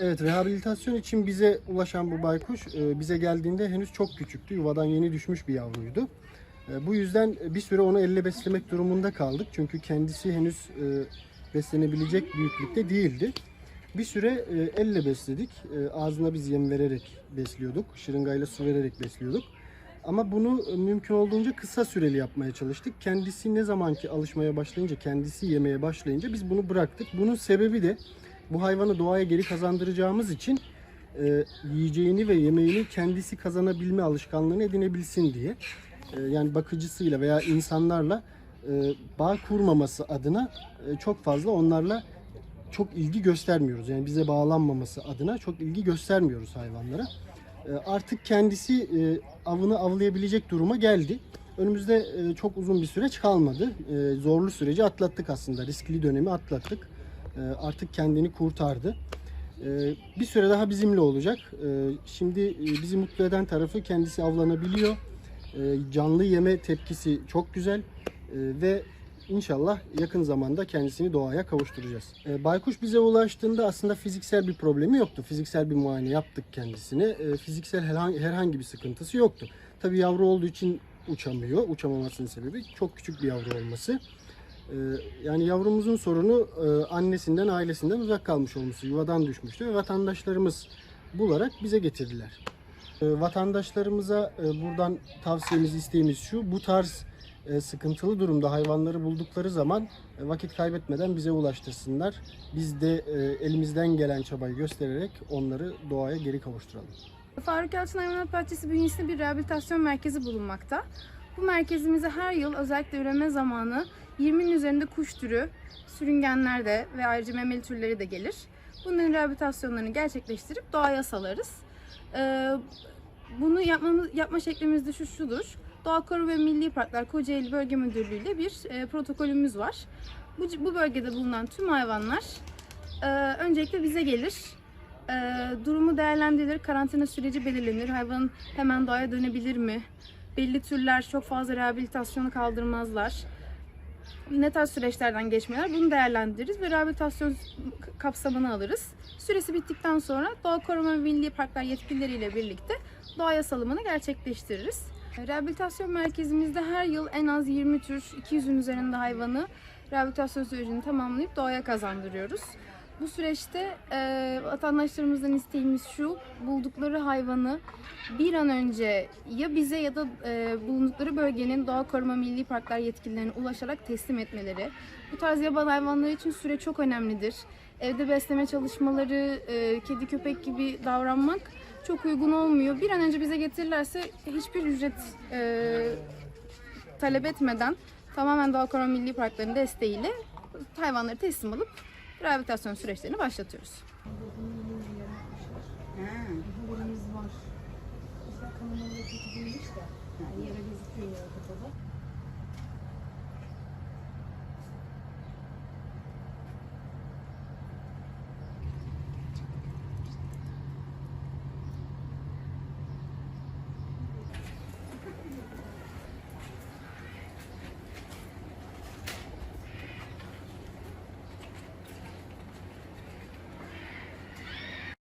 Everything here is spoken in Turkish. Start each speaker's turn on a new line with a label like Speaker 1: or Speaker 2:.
Speaker 1: Evet, rehabilitasyon için bize ulaşan bu baykuş e, bize geldiğinde henüz çok küçüktü. Yuvadan yeni düşmüş bir yavruydu. E, Bu yüzden bir süre onu elle beslemek durumunda kaldık. Çünkü kendisi henüz e, beslenebilecek büyüklükte değildi. Bir süre elle besledik. Ağzına biz yem vererek besliyorduk. Şırıngayla su vererek besliyorduk. Ama bunu mümkün olduğunca kısa süreli yapmaya çalıştık. Kendisi ne zamanki alışmaya başlayınca, kendisi yemeye başlayınca biz bunu bıraktık. Bunun sebebi de bu hayvanı doğaya geri kazandıracağımız için e, yiyeceğini ve yemeğini kendisi kazanabilme alışkanlığını edinebilsin diye. E, yani bakıcısıyla veya insanlarla e, bağ kurmaması adına e, çok fazla onlarla çok ilgi göstermiyoruz. Yani bize bağlanmaması adına çok ilgi göstermiyoruz hayvanlara. E, artık kendisi e, avını avlayabilecek duruma geldi. Önümüzde e, çok uzun bir süreç kalmadı. E, zorlu süreci atlattık aslında. Riskli dönemi atlattık. E, artık kendini kurtardı. E, bir süre daha bizimle olacak. E, şimdi bizi mutlu eden tarafı kendisi avlanabiliyor. Canlı yeme tepkisi çok güzel. Ve İnşallah yakın zamanda kendisini doğaya kavuşturacağız. Baykuş bize ulaştığında aslında fiziksel bir problemi yoktu. Fiziksel bir muayene yaptık kendisine. Fiziksel herhangi bir sıkıntısı yoktu. Tabii yavru olduğu için uçamıyor. Uçamamasının sebebi çok küçük bir yavru olması. E, Yani yavrumuzun sorunu e, annesinden, ailesinden uzak kalmış olması. Yuvadan düşmüştü ve vatandaşlarımız bularak bize getirdiler. E, Vatandaşlarımıza e, buradan tavsiyemiz, isteğimiz şu. Bu tarz e, sıkıntılı durumda hayvanları buldukları zaman vakit kaybetmeden bize ulaştırsınlar. Biz de elimizden gelen çabayı göstererek onları doğaya geri kavuşturalım.
Speaker 2: Faruk Yalçın Hayvanat Bahçesi bünyesinde bir rehabilitasyon merkezi bulunmakta. Bu merkezimize her yıl özellikle üreme zamanı 20'nin üzerinde kuş türü, sürüngenler de ve ayrıca memeli türleri de gelir. Bunların rehabilitasyonlarını gerçekleştirip doğaya salarız. Ee, bunu yapmamız, yapma şeklimiz de şu şudur. Doğa Koruma ve Milli Parklar Kocaeli Bölge Müdürlüğü ile bir e, protokolümüz var. Bu, bu bölgede bulunan tüm hayvanlar e, öncelikle bize gelir. E, durumu değerlendirilir, karantina süreci belirlenir. Hayvan hemen doğaya dönebilir mi? Belli türler çok fazla rehabilitasyonu kaldırmazlar. Ne tarz süreçlerden geçmeler bunu değerlendiririz ve rehabilitasyon kapsamını alırız. Süresi bittikten sonra Doğa Koruma ve Milli Parklar yetkilileriyle birlikte doğaya salımını gerçekleştiririz. Rehabilitasyon merkezimizde her yıl en az 20 tür 200'ün üzerinde hayvanı rehabilitasyon sürecini tamamlayıp doğaya kazandırıyoruz. Bu süreçte e, vatandaşlarımızdan isteğimiz şu, buldukları hayvanı bir an önce ya bize ya da e, bulundukları bölgenin Doğa Koruma Milli Parklar yetkililerine ulaşarak teslim etmeleri. Bu tarz yaban hayvanları için süre çok önemlidir. Evde besleme çalışmaları, e, kedi köpek gibi davranmak çok uygun olmuyor. Bir an önce bize getirirlerse hiçbir ücret e, talep etmeden tamamen Doğa Koruma Milli Parkları'nın desteğiyle hayvanları teslim alıp rehabilitasyon süreçlerini başlatıyoruz.
Speaker 3: Haberimiz var. İşte kanamalı kötü değilmiş de. Yani yara gözüküyor kafada.